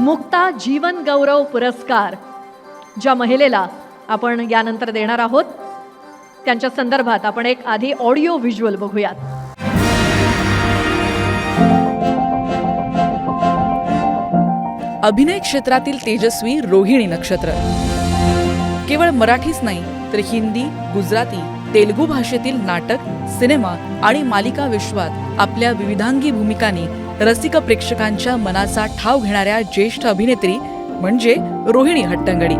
मुक्ता जीवन गौरव पुरस्कार ज्या महिलेला आपण यानंतर देणार आहोत त्यांच्या संदर्भात आपण एक आधी ऑडिओ व्हिज्युअल बघूयात. अभिनय क्षेत्रातील तेजस्वी रोहिणी नक्षत्र. केवळ मराठीच नाही तर हिंदी गुजराती तेलगू भाषेतील नाटक सिनेमा आणि मालिका विश्वात आपल्या विविधांगी भूमिकांनी रसिक प्रेक्षकांच्या मनाचा ठाव घेणाऱ्या ज्येष्ठ अभिनेत्री म्हणजे रोहिणी हट्टंगडी.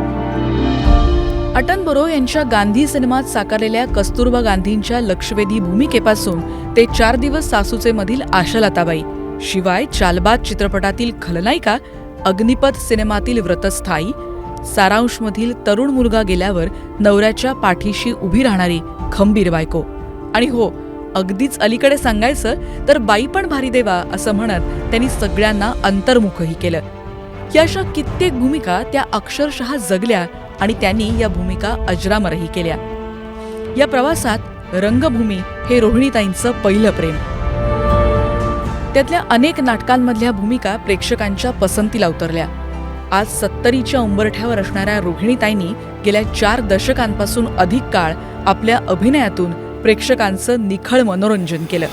अटन बरो यांच्या गांधी सिनेमात साकारलेल्या कस्तुरबा गांधींच्या लक्षवेधी भूमिकेपासून ते चार दिवस सासूचे मधील आशालताबाई. शिवाय चालबाद चित्रपटातील खलनायिका अग्निपथ सिनेमातील व्रतस्थायी सारांशमधील तरुण मुलगा गेल्यावर नवऱ्याच्या पाठीशी उभी राहणारी खंबीर बायको. आणि हो अगदीच अलीकडे सांगायचं तर बाई पण भारी देवा असं म्हणत त्यांनी सगळ्यांना अंतर्मुखही केलं. या अशा कित्येक भूमिका त्या अक्षरशः जगल्या आणि त्यांनी या भूमिका अजरामरही केल्या. या प्रवासात रंगभूमी हे रोहिणीताईंचं पहिलं प्रेम. त्यातल्या अनेक नाटकांमधल्या भूमिका प्रेक्षकांच्या पसंतीला उतरल्या. आज सत्तरीच्या उंबरठ्यावर असणाऱ्या रोहिणीताईंनी गेल्या चार दशकांपासून अधिक काळ आपल्या अभिनयातून प्रेक्षकांचं निखळ मनोरंजन केलं.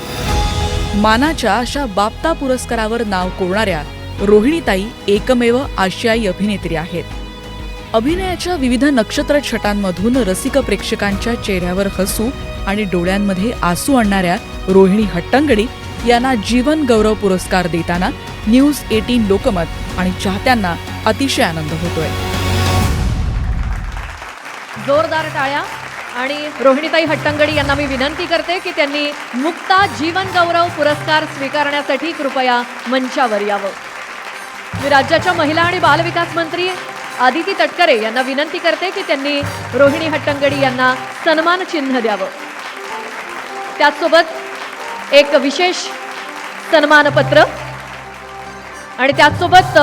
मानाच्या अशा बाप्ता पुरस्कारावर नाव कोरणाऱ्या रोहिणीताई एकमेव आशियाई अभिनेत्री आहेत. अभिनयाच्या विविध नक्षत्र छटांमधून रसिक प्रेक्षकांच्या चेहऱ्यावर हसू आणि डोळ्यांमध्ये आसू आणणाऱ्या रोहिणी हट्टंगडी यांना जीवन गौरव पुरस्कार देताना न्यूज एटीन लोकमत आणि चाहत्यांना अतिशय आनंद होतोय. जोरदार टाळ्या. आणि रोहिणीताई हट्टंगडी यांना मी विनंती करते की त्यांनी मुक्ता जीवन गौरव पुरस्कार स्वीकारण्यासाठी कृपया मंचावर यावं. मी राज्याच्या महिला आणि बालविकास मंत्री आदिती तटकरे यांना विनंती करते की त्यांनी रोहिणी हट्टंगडी यांना सन्मान चिन्ह द्यावं. त्याचसोबत एक विशेष सन्मानपत्र आणि त्याचसोबत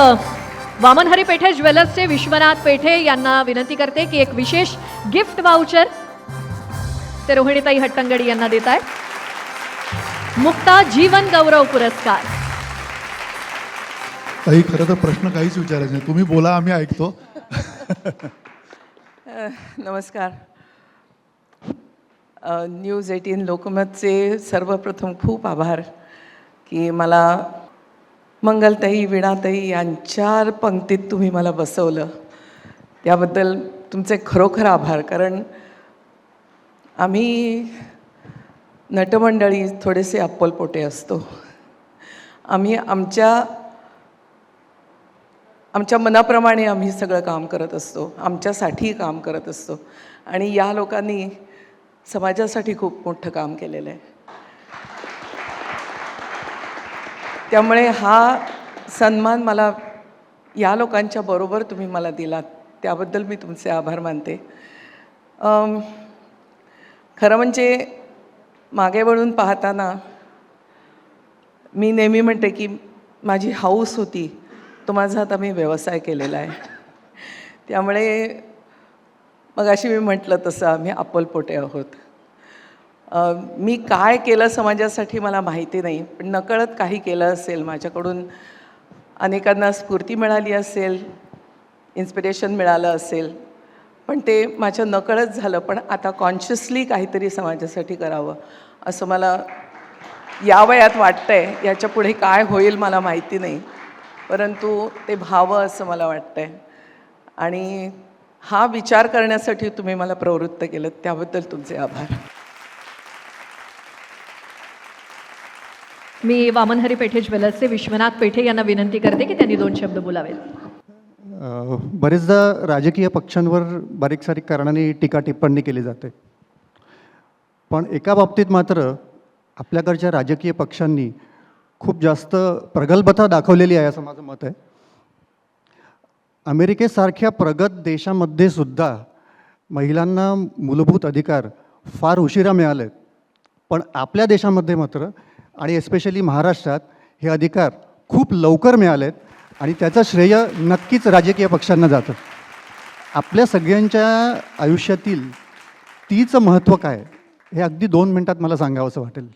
वामनहरी पेठे ज्वेलर्सचे विश्वनाथ पेठे यांना विनंती करते की एक विशेष गिफ्ट वाउचर ते रोहिणीताई हट्टंगडी यांना देत आहे मुक्ता जीवन गौरव पुरस्कार. ताई खरं तर प्रश्न काहीच विचारायचे नाही. तुम्ही बोला आम्ही ऐकतो. नमस्कार. न्यूज एटीन लोकमतचे सर्वप्रथम खूप आभार की मला मंगलताई विणाताई यांच्या पंक्तीत तुम्ही मला बसवलं. त्याबद्दल तुमचे खरोखर आभार कारण आम्ही नटमंडळी थोडेसे अप्पलपोटे असतो. आम्ही आमच्या आमच्या मनाप्रमाणे आम्ही सगळं काम करत असतो. आमच्यासाठी काम करत असतो. आणि या लोकांनी समाजासाठी खूप मोठं काम केलेलं आहे. त्यामुळे हा सन्मान मला या लोकांच्या बरोबर तुम्ही मला दिलात. त्याबद्दल मी तुमचे आभार मानते. खरं म्हणजे मागे वळून पाहताना मी नेहमी म्हणते की माझी हाऊस होती तो माझा आता मी व्यवसाय केलेला आहे. त्यामुळे मग अशी मी म्हटलं तसं आम्ही अप्पलपोटे आहोत. मी काय केलं समाजासाठी मला माहिती नाही पण नकळत काही केलं असेल माझ्याकडून अनेकांना स्फूर्ती मिळाली असेल इन्स्पिरेशन मिळालं असेल पण ते माझ्या नकळत झालं पण आता कॉन्शियसली काहीतरी समाजासाठी करावं असं मला या वयात आहे याच्यापुढे काय होईल मला माहिती नाही परंतु ते व्हावं असं मला वाटतं आहे आणि हा विचार करण्यासाठी तुम्ही मला प्रवृत्त केलं त्याबद्दल तुमचे आभार. मी वामनहरी पेठे ज्वेलर्सचे विश्वनाथ पेठे यांना विनंती करते की त्यांनी दोन शब्द बोलावेत. बरेचदा राजकीय पक्षांवर बारीक सारीक कारणाने टीका टिप्पणी केली जाते. पण एका बाबतीत मात्र आपल्याकडच्या राजकीय पक्षांनी खूप जास्त प्रगल्भता दाखवलेली आहे असं माझं मत आहे. अमेरिकेसारख्या प्रगत देशामध्ये सुद्धा महिलांना मूलभूत अधिकार फार उशिरा मिळाले पण आपल्या देशामध्ये मात्र आणि एस्पेशली महाराष्ट्रात हे अधिकार खूप लवकर मिळालेत. आणि त्याचं श्रेय नक्कीच राजकीय पक्षांना जातं. आपल्या सगळ्यांच्या आयुष्यातील तीचं महत्त्व काय हे अगदी दोन मिनटात मला सांगावंसं वाटेल.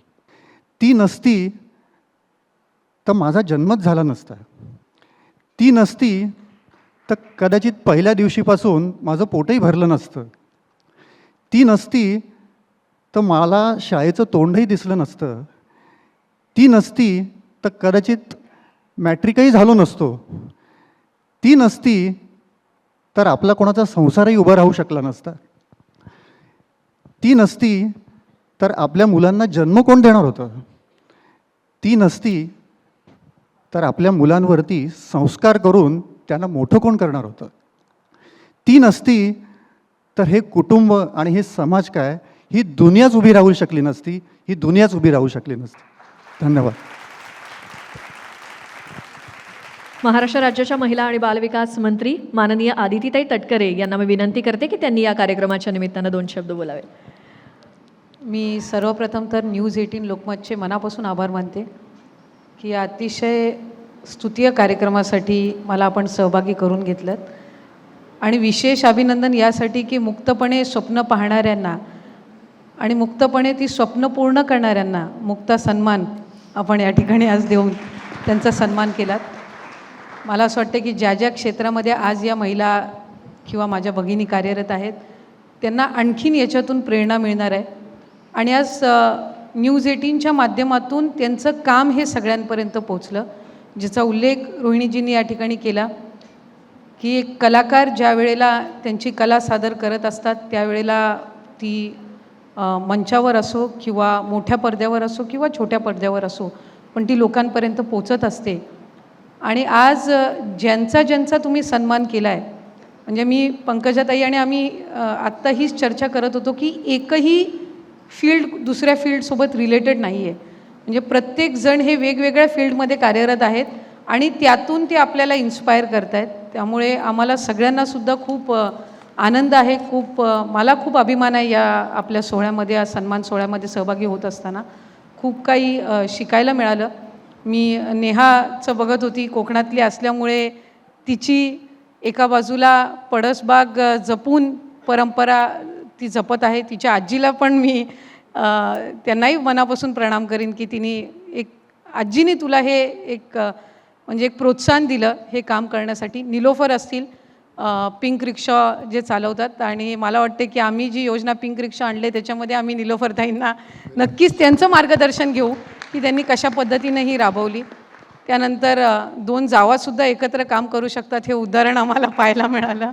ती नसती तर माझा जन्मच झाला नसता. ती नसती तर कदाचित पहिल्या दिवशीपासून माझं पोटही भरलं नसतं. ती नसती तर मला शाळेचं तोंडही दिसलं नसतं. ती नसती तर कदाचित मॅट्रिकही झालो नसतो. ती नसती तर आपला कोणाचा संसारही उभा राहू शकला नसता. ती नसती तर आपल्या मुलांना जन्म कोण देणार होतं? ती नसती तर आपल्या मुलांवरती संस्कार करून त्यांना मोठं कोण करणार होतं? ती नसती तर हे कुटुंब आणि हे समाज काय? ही दुनियाच उभी राहू शकली नसती ही दुनियाच उभी राहू शकली नसती. धन्यवाद. महाराष्ट्र राज्याच्या महिला आणि बालविकास मंत्री माननीय आदितीताई तटकरे यांना मी विनंती करते की त्यांनी या कार्यक्रमाच्या निमित्तानं दोन शब्द बोलावे. मी सर्वप्रथम तर न्यूज एटीन लोकमतचे मनापासून आभार मानते की या अतिशय स्तुतीय कार्यक्रमासाठी मला आपण सहभागी करून घेतलं आणि विशेष अभिनंदन यासाठी की मुक्तपणे स्वप्न पाहणाऱ्यांना आणि मुक्तपणे ती स्वप्न पूर्ण करणाऱ्यांना मुक्ता सन्मान आपण या ठिकाणी आज देऊन त्यांचा सन्मान केलात. मला असं वाटतं की ज्या ज्या क्षेत्रामध्ये आज या महिला किंवा माझ्या भगिनी कार्यरत आहेत त्यांना आणखीन याच्यातून प्रेरणा मिळणार आहे. आणि आज न्यूज एटीनच्या माध्यमातून त्यांचं काम हे सगळ्यांपर्यंत पोचलं ज्याचा उल्लेख रोहिणीजींनी या ठिकाणी केला की एक कलाकार ज्या वेळेला त्यांची कला सादर करत असतात त्यावेळेला ती मंचावर असो किंवा मोठ्या पडद्यावर असो किंवा छोट्या पडद्यावर असो पण ती लोकांपर्यंत पोचत असते. आणि आज ज्यांचा ज्यांचा तुम्ही सन्मान केला आहे म्हणजे मी पंकजाताई आणि आम्ही आत्ता हीच चर्चा करत होतो की एकही फील्ड दुसऱ्या फील्डसोबत रिलेटेड नाही आहे म्हणजे प्रत्येकजण हे वेगवेगळ्या फील्डमध्ये कार्यरत आहेत आणि त्यातून ते आपल्याला इन्स्पायर करत आहेत त्यामुळे आम्हाला सगळ्यांनासुद्धा खूप आनंद आहे खूप मला खूप अभिमान आहे या आपल्या सोहळ्यामध्ये या सन्मान सोहळ्यामध्ये सहभागी होत असताना. खूप काही शिकायला मिळालं. मी नेहाचं बघत होती कोकणातली असल्यामुळे तिची एका बाजूला पडसबाग जपून परंपरा ती जपत आहे. तिच्या आजीला पण मी त्यांनाही मनापासून प्रणाम करीन की तिने एक आजीने तुला हे एक म्हणजे एक प्रोत्साहन दिलं हे काम करण्यासाठी. निलोफर असतील पिंक रिक्षा जे चालवतात आणि मला वाटते की आम्ही जी योजना पिंक रिक्षा आणले त्याच्यामध्ये आम्ही निलोफरताईंना नक्कीच त्यांचं मार्गदर्शन घेऊ. ती त्यांनी कशा पद्धतीनं ही राबवली. त्यानंतर दोन जावासुद्धा एकत्र काम करू शकतात हे उदाहरण आम्हाला पाहायला मिळालं.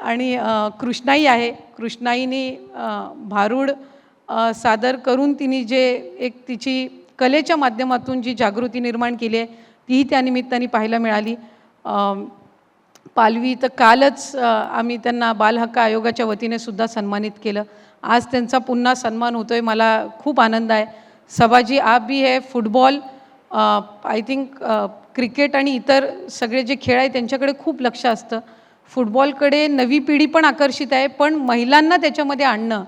आणि कृष्णाई आहे. कृष्णाईनी भारूड सादर करून तिने जे एक तिची कलेच्या माध्यमातून जी जागृती निर्माण केली आहे तीही त्या निमित्ताने पाहायला मिळाली. पालवी तर कालच आम्ही त्यांना बालहक्क आयोगाच्या वतीने सुद्धा सन्मानित केलं. आज त्यांचा पुन्हा सन्मान होतो आहे मला खूप आनंद आहे. सभाजी आप भी है फुटबॉल आय थिंक क्रिकेट आणि इतर सगळे जे खेळ आहे त्यांच्याकडे खूप लक्ष असतं. फुटबॉलकडे नवी पिढी पण आकर्षित आहे पण महिलांना त्याच्यामध्ये आणणं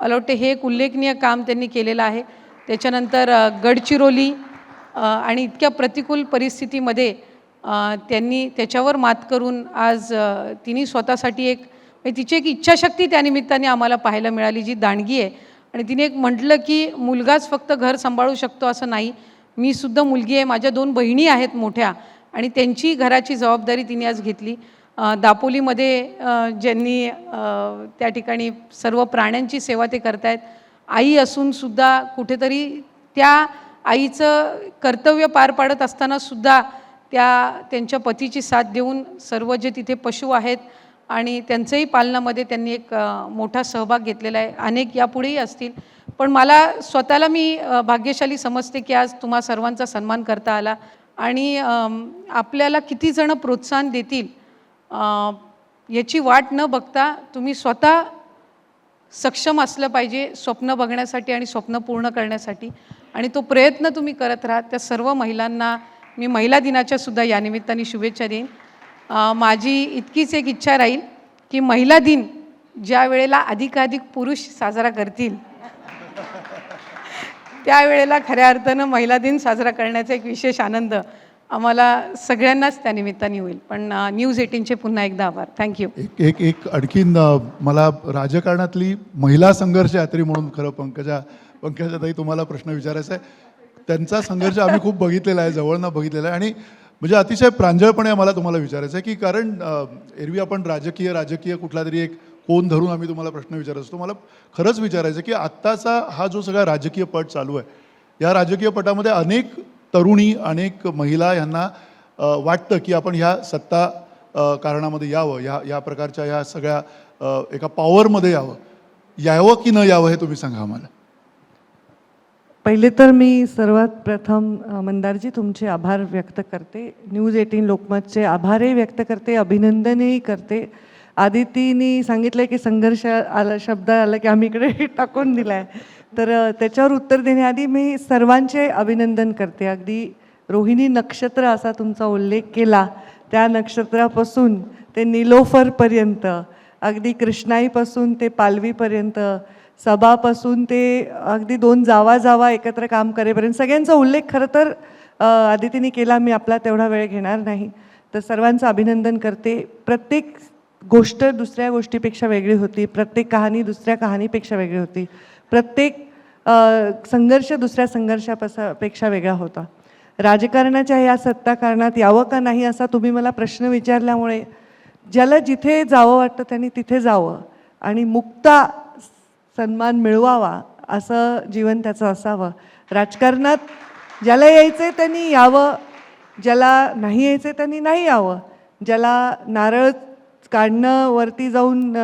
मला वाटतं हे एक उल्लेखनीय काम त्यांनी केलेलं आहे. त्याच्यानंतर गडचिरोली आणि इतक्या प्रतिकूल परिस्थितीमध्ये त्यांनी त्याच्यावर मात करून आज तिने स्वतःसाठी एक म्हणजे तिची एक इच्छाशक्ती त्यानिमित्ताने आम्हाला पाहायला मिळाली जी दांडगी आहे. आणि तिने एक म्हटलं की मुलगाच फक्त घर सांभाळू शकतो असं नाही. मी सुद्धा मुलगी आहे. माझ्या दोन बहिणी आहेत मोठ्या आणि त्यांची घराची जबाबदारी तिने आज घेतली. दापोलीमध्ये ज्यांनी त्या ठिकाणी सर्व प्राण्यांची सेवा ते करतायत आई असूनसुद्धा कुठेतरी त्या आईचं कर्तव्य पार पाडत असतानासुद्धा त्या त्यांच्या पतीची साथ देऊन सर्व जे तिथे पशु आहेत आणि त्यांचंही पालनामध्ये त्यांनी एक मोठा सहभाग घेतलेला आहे. अनेक यापुढेही असतील. पण मला स्वतःला मी भाग्यशाली समजते की आज तुम्हा सर्वांचा सन्मान करता आला आणि आपल्याला किती जणं प्रोत्साहन देतील याची वाट न बघता तुम्ही स्वतः सक्षम असलं पाहिजे स्वप्न बघण्यासाठी आणि स्वप्न पूर्ण करण्यासाठी. आणि तो प्रयत्न तुम्ही करत राहा. त्या सर्व महिलांना मी महिला दिनाच्या सुद्धा या निमित्ताने शुभेच्छा देईन. माझी इतकीच एक इच्छा राहील की महिला दिन ज्या वेळेला अधिकाधिक पुरुष साजरा करतील त्यावेळेला खऱ्या अर्थानं महिला दिन साजरा करण्याचा एक विशेष आनंद आम्हाला सगळ्यांनाच त्या निमित्ताने होईल. पण न्यूज एटीनचे पुन्हा एकदा आभार. थँक्यू एक एक एक आणखीन मला राजकारणातली महिला संघर्ष यात्री म्हणून खरं पंकजा पंकजाताई तुम्हाला प्रश्न विचारायचा आहे. त्यांचा संघर्ष आम्ही खूप बघितलेला आहे जवळनं बघितलेला आहे. आणि म्हणजे अतिशय प्रांजळपणे मला तुम्हाला विचारायचं आहे की कारण एरवी आपण राजकीय राजकीय कुठला तरी एक कोण धरून आम्ही तुम्हाला प्रश्न विचारत असतो मला खरंच विचारायचं की आत्ताचा हा जो सगळा राजकीय पट चालू आहे या राजकीय पटामध्ये अनेक तरुणी अनेक महिला यांना वाटतं की आपण ह्या सत्ता कारणामध्ये यावं या या प्रकारच्या या सगळ्या एका पॉवरमध्ये यावं. यावं की न यावं हे तुम्ही सांगा आम्हाला. पहिले तर मी सर्वात प्रथम मंदारजी तुमचे आभार व्यक्त करते. न्यूज एटीन लोकमतचे आभारही व्यक्त करते अभिनंदनही करते. आदितीनी सांगितलं की संघर्ष आला शब्द आला की आम्ही इकडे टाकून दिला आहे तर त्याच्यावर उत्तर देण्याआधी मी सर्वांचे अभिनंदन करते. अगदी रोहिणी नक्षत्र असा तुमचा उल्लेख केला. त्या नक्षत्रापासून ते निलोफरपर्यंत अगदी कृष्णाईपासून ते पालवीपर्यंत सभापासून ते अगदी दोन जावा जावा एकत्र काम करेपर्यंत. सगळ्यांचा उल्लेख खरं तर आदितीने केला मी आपला तेवढा वेळ घेणार नाही. तर सर्वांचं अभिनंदन करते. प्रत्येक गोष्ट दुसऱ्या गोष्टीपेक्षा वेगळी होती. प्रत्येक कहाणी दुसऱ्या कहाणीपेक्षा वेगळी होती. प्रत्येक संघर्ष दुसऱ्या संघर्षापासा पेक्षा वेगळा होता. राजकारणाच्या या सत्ता कारणात यावं का नाही असा तुम्ही मला प्रश्न विचारल्यामुळे ज्याला जिथे जावं वाटतं त्यांनी तिथे जावं. आणि मुक्ता सन्मान मिळवावा असं जीवन त्याचं असावं. राजकारणात ज्याला यायचं आहे त्यांनी यावं ज्याला नाही यायचं आहे त्यांनी नाही यावं. ज्याला नारळ काढणं वरती जाऊन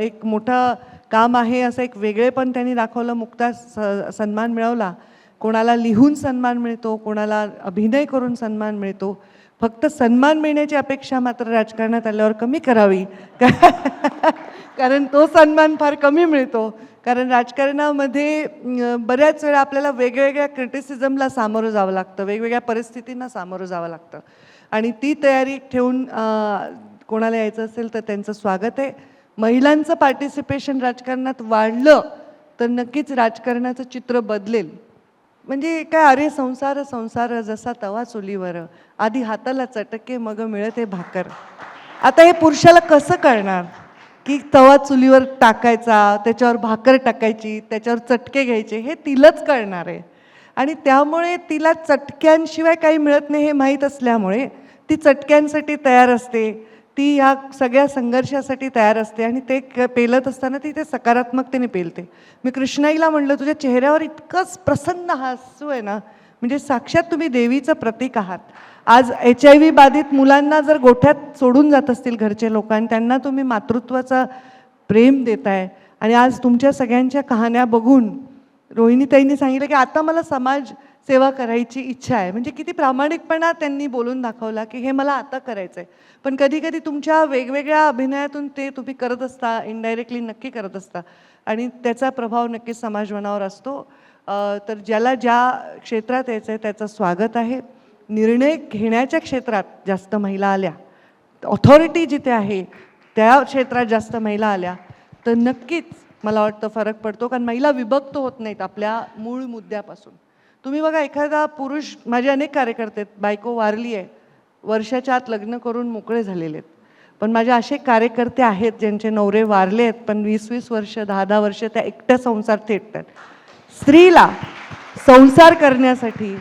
एक मोठं काम आहे असं एक वेगळेपण त्यांनी दाखवलं मुक्ता स सन्मान मिळवला. कोणाला लिहून सन्मान मिळतो कोणाला अभिनय करून सन्मान मिळतो. फक्त सन्मान मिळण्याची अपेक्षा मात्र राजकारणात आल्यावर कमी करावी. कारण तो सन्मान फार कमी मिळतो. कारण राजकारणामध्ये बऱ्याच वेळा आपल्याला वेगवेगळ्या क्रिटिसिझमला सामोरं जावं लागतं वेगवेगळ्या परिस्थितींना सामोरं जावं लागतं. आणि ती तयारी ठेवून कोणाला यायचं असेल तर त्यांचं स्वागत आहे. महिलांचं पार्टिसिपेशन राजकारणात वाढलं तर नक्कीच राजकारणाचं चित्र बदलेल. म्हणजे काय अरे संसार संसार जसा तवा चुलीवर. आधी हाताला चटके मग मिळत आहे भाकर. आता हे पुरुषाला कसं कळणार? की तवा चुलीवर टाकायचा त्याच्यावर भाकर टाकायची त्याच्यावर चटके घ्यायचे हे तिलाच कळणार आहे. आणि त्यामुळे तिला चटक्यांशिवाय काही मिळत नाही हे माहीत असल्यामुळे ती चटक्यांसाठी तयार असते. ती ह्या सगळ्या संघर्षासाठी तयार असते आणि ते क पेलत असताना ती ते सकारात्मकतेने पेलते. मी कृष्णाईला म्हणलं तुझ्या चेहऱ्यावर इतकंच प्रसन्न हसू आहे ना म्हणजे साक्षात तुम्ही देवीचं प्रतीक आहात. आज एच आय व्ही बाधित मुलांना जर गोठ्यात सोडून जात असतील घरचे लोक आणि त्यांना तुम्ही मातृत्वाचा प्रेम देताय आणि आज तुमच्या सगळ्यांच्या कहाण्या बघून रोहिणीताईंनी सांगितलं की आता मला समाज सेवा करायची इच्छा आहे. म्हणजे किती प्रामाणिकपणा त्यांनी बोलून दाखवला की हे मला आता करायचं आहे पण कधी कधी तुमच्या वेगवेगळ्या अभिनयातून ते तुम्ही करत असता इनडायरेक्टली नक्की करत असता आणि त्याचा प्रभाव नक्कीच समाजमनावर असतो. तर ज्याला ज्या क्षेत्रात यायचं आहे त्याचं स्वागत आहे. निर्णय घेण्याच्या क्षेत्रात जास्त महिला आल्या. ऑथॉरिटी जिथे आहे त्या क्षेत्रात जास्त महिला आल्या. तर नक्कीच मला वाटतं फरक पडतो कारण महिला विभक्त होत नाहीत आपल्या मूळ मुद्द्यापासून. तुम्ही बघा एखादा पुरुष माझे अनेक कार्यकर्ते आहेत बायको वारली आहे. वर्षाच्या आत लग्न करून मोकळे झालेले आहेत. पण माझे असे कार्यकर्ते आहेत ज्यांचे नवरे वारले आहेत पण वीस वीस वर्ष दहा दहा वर्ष त्या एकट्या संसार थेटतात. स्त्रीला संसार करण्यासाठी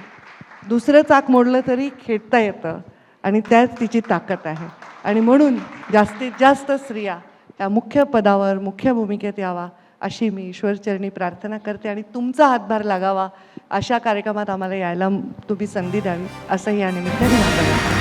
दुसरं चाक मोडलं तरी खेळता येतं आणि त्यात तिची ताकद आहे. आणि म्हणून जास्तीत जास्त स्त्रिया त्या मुख्य पदावर मुख्य भूमिकेत यावा अशी मी ईश्वरचरणी प्रार्थना करते आणि तुमचा हातभार लागावा अशा कार्यक्रमात आम्हाला यायला तुम्ही संधी द्यावी असंही या निमित्ताने